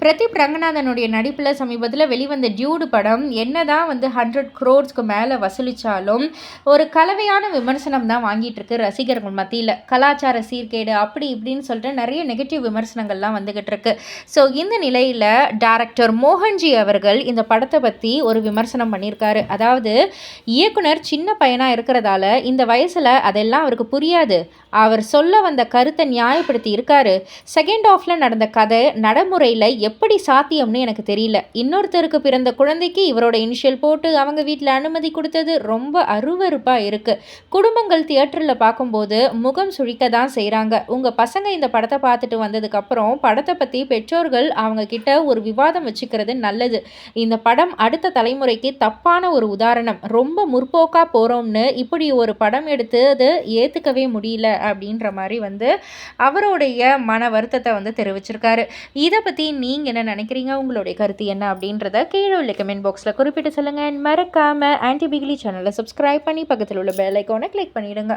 பிரதீப் ரங்கநாதனுடைய நடிப்பில் சமீபத்தில் வெளிவந்த டியூடு படம் என்னதான் வந்து ஹண்ட்ரட் க்ரோர்ஸ்க்கு மேலே வசூலித்தாலும் ஒரு கலவையான விமர்சனம் தான் வாங்கிட்டு இருக்கு ரசிகர்கள் மத்தியில். கலாச்சார சீர்கேடு அப்படி இப்படின்னு சொல்லிட்டு நிறைய நெகட்டிவ் விமர்சனங்கள்லாம் வந்துக்கிட்டு இருக்கு. ஸோ இந்த நிலையில் டேரக்டர் மோகன்ஜி அவர்கள் இந்த படத்தை பற்றி ஒரு விமர்சனம் பண்ணியிருக்காரு. அதாவது இயக்குனர் சின்ன பையனாக இருக்கிறதால இந்த வயசில் அதெல்லாம் அவருக்கு புரியாது. அவர் சொல்ல வந்த கருத்தை நியாயப்படுத்தி இருக்காரு. செகண்ட் ஆஃபில் நடந்த கதை நடைமுறையில் எப்படி சாத்தியம்னு எனக்கு தெரியல. இன்னொருத்தருக்கு பிறந்த குழந்தைக்கு இவரோட இனிஷியல் போட்டு அவங்க வீட்டில் அனுமதி கொடுத்தது ரொம்ப அருவறுப்பாக இருக்குது குடும்பங்கள் தியேட்டரில் பார்க்கும்போது முகம் சுழிக்க தான் செய்கிறாங்க உங்கள் பசங்க இந்த படத்தை பார்த்துட்டு வந்ததுக்கப்புறம் படத்தை பற்றி பெற்றோர்கள் அவங்க கிட்ட ஒரு விவாதம் வச்சுக்கிறது நல்லது. இந்த படம் அடுத்த தலைமுறைக்கு தப்பான ஒரு உதாரணம். ரொம்ப முற்போக்காக போகிறோம்னு இப்படி ஒரு படம் எடுத்து அது ஏற்றுக்கவே முடியல அப்படின்ற மாதிரி வந்து அவருடைய மன வருத்தத்தை வந்து தெரிவிச்சிருக்காரு. இதை பற்றி நீ நீங்கள் என்ன நினைக்கிறீங்க? உங்களுடைய கருத்து என்ன? அப்படின்றத கீழே உள்ள கமெண்ட் பாக்ஸில் குறிப்பிட்டு சொல்லுங்கள் அண்ட் மறக்காமல் ஆன்டி பிகிலி சேனலை சப்ஸ்கிரைப் பண்ணி பக்கத்தில் உள்ள பெல் ஐக்கானை கிளிக் பண்ணிவிடுங்க